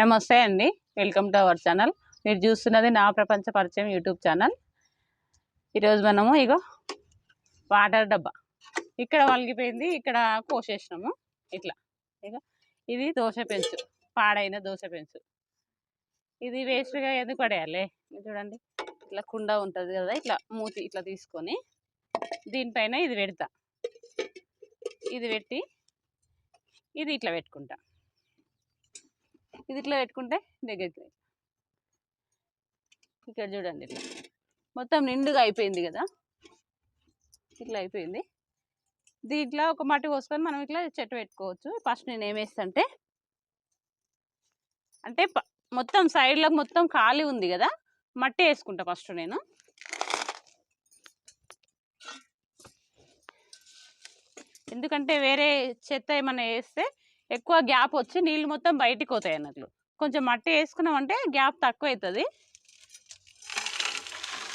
నమస్తే అండి. Welcome to our channel మీరు చూస్తున్నది నా ప్రపంచ పరిచయం యూట్యూబ్ ఛానల్. ఈరోజు మనము ఇగో వాటర్ డబ్బా. ఇక్కడ వలిగిపోయింది ఇక్కడ కోసేసినాము. ఇట్లా. ఇక ఇది దోశ పెంచు. పాడైన దోశ పెంచు. ఇది వేస్ట్గా ఎందుకు పడేయాలి? చూడండి. ఇట్లా కుండ ఉంటుంది కదా ఇట్లా మూతి ఇట్లా తీసుకొని దీనిపైన ఇది పెడతా. ఇది పెట్టి ఇది ఇట్లా పెట్టుకుంటా. ఇది ఇట్లా పెట్టుకుంటే దగ్గరికి ఇక్కడ చూడండి ఇట్లా. మొత్తం నిండుగా అయిపోయింది కదా? ఇట్లా అయిపోయింది. దీంట్లో ఒక మట్టి పోసుకొని మనం ఇట్లా చెట్టు పెట్టుకోవచ్చు. ఫస్ట్ నేను ఏమేస్తా అంటే అంటే మొత్తం సైడ్లో మొత్తం ఖాళీ ఉంది కదా? మట్టి వేసుకుంటా ఫస్ట్ నేను. ఎందుకంటే వేరే చెత్త ఏమైనా వేస్తే ఎక్కువ గ్యాప్ వచ్చి నీళ్ళు మొత్తం బయటికి పోతాయి అన్నట్లు. కొంచెం మట్టి వేసుకున్నామంటే గ్యాప్ తక్కువ అవుతుంది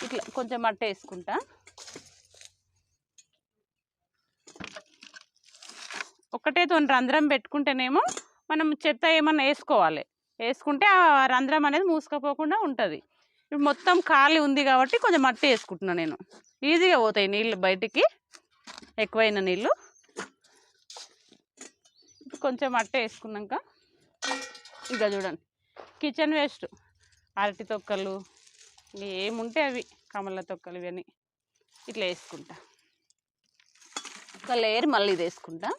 ఇట్లా కొంచెం మట్టి వేసుకుంటా. ఒకటే తోని రంధ్రం పెట్టుకుంటేనేమో మనం చెత్త ఏమన్నా వేసుకోవాలి. వేసుకుంటే ఆ రంధ్రం అనేది మూసుకపోకుండా ఉంటుంది. ఇప్పుడు మొత్తం ఖాళీ ఉంది కాబట్టి కొంచెం మట్టి వేసుకుంటున్నాను నేను. ఈజీగా పోతాయి నీళ్ళు బయటికి. ఎక్కువైన నీళ్ళు. కొంచెం మట్టి వేసుకున్నాక ఇంకా చూడండి. Kitchen waste. అరటి తొక్కలు ఏముంటే అవి కమల తొక్కలు ఇవన్నీ ఇట్లా వేసుకుంటా. ఒక లేయర్ మళ్ళీ ఇది వేసుకుంటా.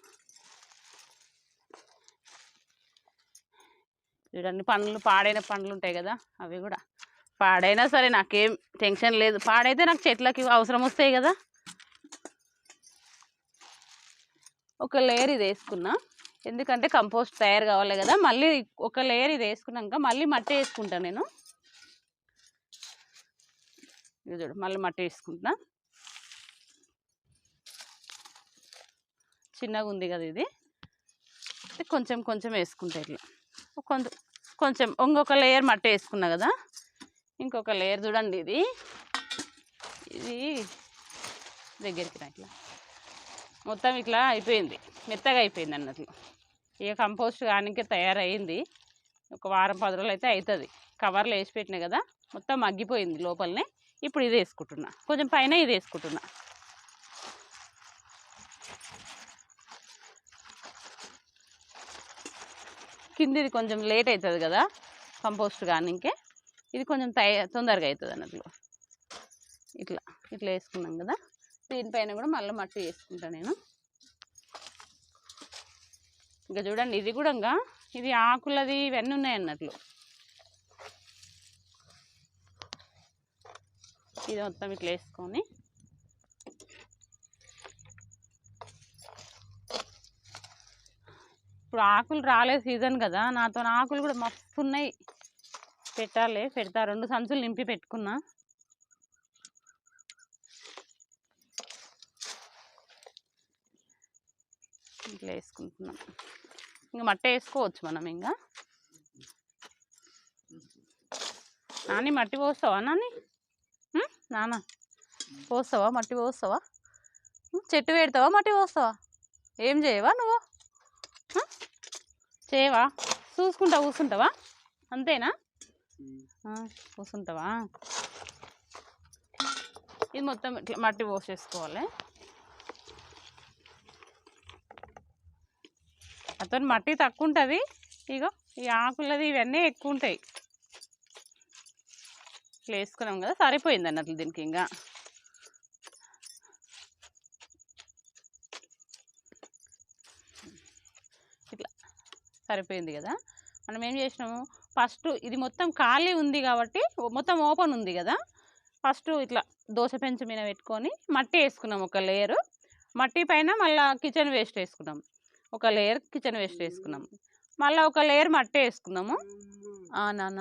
చూడండి పండ్లు పాడైన పండ్లు ఉంటాయి కదా అవి కూడా. పాడైనా సరే నాకేం టెన్షన్ లేదు. పాడైతే నాకు చెట్లకి అవసరం వస్తాయి కదా. ఒక లేయర్ ఇది వేసుకున్నా. ఎందుకంటే కంపోస్ట్ తయారు కావాలి కదా మళ్ళీ ఒక లేయర్ ఇది వేసుకున్నాక మళ్ళీ మట్టి వేసుకుంటా నేను. ఇది చూడు మళ్ళీ మట్టి వేసుకుంటున్నా. చిన్నగా ఉంది కదా ఇది. కొంచెం కొంచెం వేసుకుంటా ఇట్లా. కొంచెం కొంచెం ఇంకొక లేయర్ మట్టి వేసుకున్నా కదా ఇంకొక లేయర్ చూడండి ఇది. ఇది దగ్గరికి రా ఇట్లా. మొత్తం ఇట్లా అయిపోయింది. మెత్తగా అయిపోయింది అన్నట్లు. ఇక కంపోస్ట్ కానికే తయారయ్యింది. ఒక వారం పది రోజులు అయితే అవుతుంది కవర్లో వేసి పెట్టినా కదా మొత్తం మగ్గిపోయింది లోపలనే. ఇప్పుడు ఇది వేసుకుంటున్నా. కొంచెం పైన ఇది వేసుకుంటున్నా. కిందిది కొంచెం లేట్ అవుతుంది కదా కంపోస్ట్ కానికే. ఇది కొంచెం తయ తొందరగా అవుతుంది అన్నట్లు. ఇట్లా ఇట్లా వేసుకున్నాం కదా. దీనిపైన కూడా మళ్ళీ మట్టి వేసుకుంటాను నేను. ఇంకా చూడండి ఇది కూడా ఇంకా ఇది ఆకులది ఇవన్నీ ఉన్నాయి అన్నట్లు. ఇది మొత్తం ఇట్లా వేసుకొని. ఇప్పుడు ఆకులు రాలే సీజన్ కదా నాతో ఆకులు కూడా మస్తు ఉన్నాయి. పెట్టాలి పెడతా రెండు సంచులు నింపి పెట్టుకున్నా. ఇట్లా వేసుకుంటున్నాం. ఇంకా మట్టి వేసుకోవచ్చు మనం ఇంకా. నాని మట్టి పోస్తావా నాని? నాన్న పోస్తావా? మట్టి పోస్తావా? చెట్టు పెడతావా? మట్టి పోస్తావా? ఏం చేయవా నువ్వు? చేయవా? చూసుకుంటా కూర్చుంటావా అంతేనా? కూర్చుంటావా ఇది మొత్తం ఇట్లా మట్టి పోసేసుకోవాలి. అతను మట్టి తక్కువ ఉంటుంది ఇగో ఈ ఆకులది ఇవన్నీ ఎక్కువ ఉంటాయి ఇట్లా వేసుకున్నాం కదా సరిపోయింది అన్నట్లు దీనికి ఇంకా. ఇట్లా సరిపోయింది కదా. మనం ఏం చేసినాము? ఫస్ట్ ఇది మొత్తం ఖాళీ ఉంది కాబట్టి మొత్తం ఓపెన్ ఉంది కదా. ఫస్ట్ ఇట్లా దోశ పెంచు మీద పెట్టుకొని మట్టి వేసుకున్నాం ఒక లేయరు. మట్టి పైన మళ్ళీ కిచెన్ వేస్ట్ వేసుకున్నాం. ఒక లేయర్ కిచెన్ వేస్ట్ వేసుకున్నాం మళ్ళీ ఒక లేయర్ మట్టి వేసుకున్నాము. ఆ, నాన్న.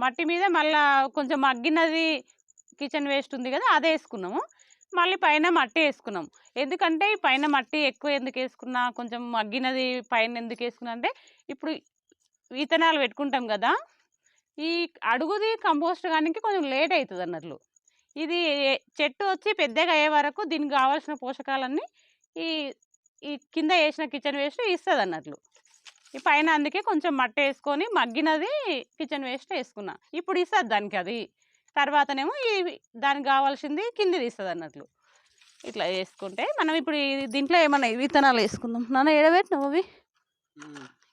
మట్టి మీద మళ్ళీ కొంచెం మగ్గినది కిచెన్ వేస్ట్ ఉంది కదా అదే వేసుకున్నాము. మళ్ళీ పైన మట్టి వేసుకున్నాం ఎందుకంటే పైన మట్టి ఎక్కువ ఎందుకు వేసుకున్నా కొంచెం మగ్గినది పైన ఎందుకు వేసుకున్నా అంటే ఇప్పుడు విత్తనాలు పెట్టుకుంటాం కదా ఈ అడుగుది కంపోస్ట్ కానీ కొంచెం లేట్ అవుతుంది అన్నట్లు. ఇది చెట్టు వచ్చి పెద్దగా అయ్యే వరకు దీనికి కావాల్సిన పోషకాలన్నీ ఈ ఈ కింద వేసిన కిచెన్ వేస్ట్ ఇస్తుంది అన్నట్లు ఈ పైన అందుకే కొంచెం మట్టి వేసుకొని మగ్గినది కిచెన్ వేస్ట్ వేసుకున్నా. ఇప్పుడు ఇస్తుంది దానికి అది. తర్వాతనేమో ఈ దానికి కావాల్సింది కింది తీస్తుంది అన్నట్లు ఇట్లా వేసుకుంటే మనం ఇప్పుడు దీంట్లో ఏమన్నా విత్తనాలు వేసుకుందాం. నాన్న ఎడబెట్టినావు అవి?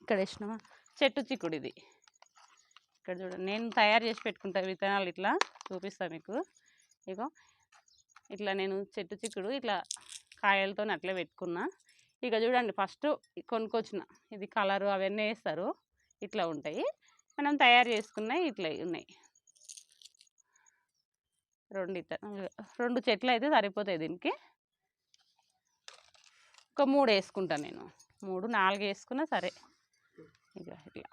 ఇక్కడ వేసినావా? చెట్టు చిక్కుడు ఇది ఇక్కడ చూడండి నేను తయారు చేసి పెట్టుకుంటా విత్తనాలు ఇట్లా. చూపిస్తా మీకు. ఇగో ఇట్లా నేను చెట్టు చిక్కుడు ఇట్లా కాయలతో అట్లా పెట్టుకున్నా. ఇక చూడండి ఫస్ట్ కొనుక్కొచ్చిన. ఇది కలరు అవన్నీ వేస్తారు. ఇట్లా ఉంటాయి. మనం తయారు చేసుకున్నాయి ఇట్లా ఉన్నాయి. రెండు రెండు చెట్లు అయితే సరిపోతాయి దీనికి. ఒక మూడు వేసుకుంటాను నేను. మూడు నాలుగు వేసుకున్నా సరే. ఇక ఇట్లా.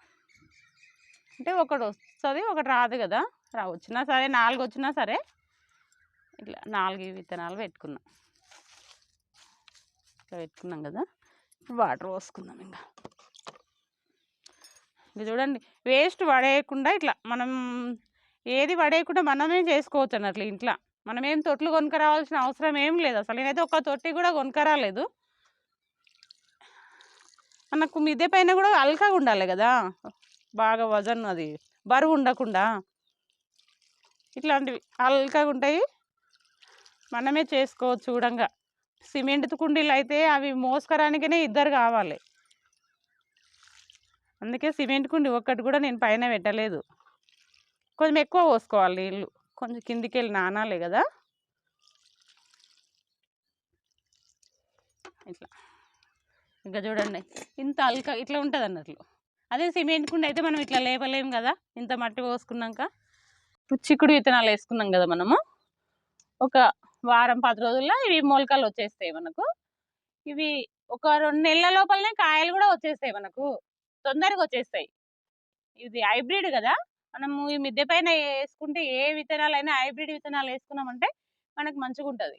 అంటే ఒకటి వస్తుంది ఒకటి రాదు కదా. రా వచ్చినా సరే నాలుగు వచ్చినా సరే ఇట్లా నాలుగు విత్తనాలు పెట్టుకున్నాం. పెట్టుకున్నాం కదా ఇప్పుడు వాటర్ పోసుకుందాం ఇంకా ఇది చూడండి వేస్ట్ పడేయకుండా ఇట్లా మనం ఏది పడేయకుండా మనమే చేసుకోవచ్చు అన్నట్లు ఇంట్లో. మనం ఏం తొట్లు కొనుక్కరావాల్సిన అవసరం ఏం లేదు. అసలు నేనైతే ఒక తొట్టి కూడా కొనుక్కరాలేదు. మనకు మిద్దె పైన కూడా అల్కగా ఉండాలి కదా బాగా వజన్ అది బరువు ఉండకుండా. ఇట్లాంటివి అల్కగా ఉంటాయి. మనమే చేసుకోవచ్చు చూడంగా. సిమెంట్ కుండీలు అయితే అవి మోసుకరానికనే ఇద్దరు కావాలి. అందుకే సిమెంట్ కుండి ఒక్కటి కూడా నేను పైన పెట్టలేదు. కొంచెం ఎక్కువ పోసుకోవాలి నీళ్ళు. కొంచెం కిందికి వెళ్ళి నానాలే కదా. ఇట్లా. ఇంకా చూడండి ఇంత అల్క ఇట్లా ఉంటుంది అన్నట్లు. అదే సిమెంట్ కుండి అయితే మనం ఇట్లా లేపలేము కదా ఇంత మట్టి పోసుకున్నాక. ఇప్పుడు చిక్కుడు విత్తనాలు వేసుకున్నాం కదా మనము. ఒక వారం పది రోజుల్లో ఇవి మొలకలు వచ్చేస్తాయి మనకు. ఇవి ఒక రెండు నెలల లోపలనే కాయలు కూడా వచ్చేస్తాయి మనకు. తొందరగా వచ్చేస్తాయి. ఇది హైబ్రిడ్ కదా! మనము ఈ మిద్దె పైన వేసుకుంటే ఏ విత్తనాలైనా హైబ్రిడ్ విత్తనాలు వేసుకున్నామంటే మనకు మంచిగా ఉంటుంది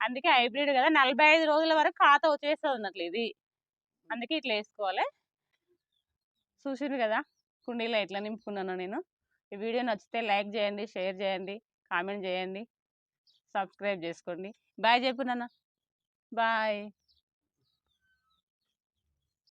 అందుకే హైబ్రిడ్ కదా! నలభై ఐదు రోజుల వరకు ఖాతా వచ్చేస్తుంది అన్నట్లు ఇది. అందుకే ఇట్లా వేసుకోవాలి. చూసిరు కదా! కుండీలో ఎట్లా నింపుకున్నాను నేను. ఈ వీడియో నచ్చితే లైక్ చేయండి షేర్ చేయండి కామెంట్ చేయండి. సబ్స్క్రైబ్ చేసుకోండి. బాయ్ చెప్పు నాన్న. బాయ్.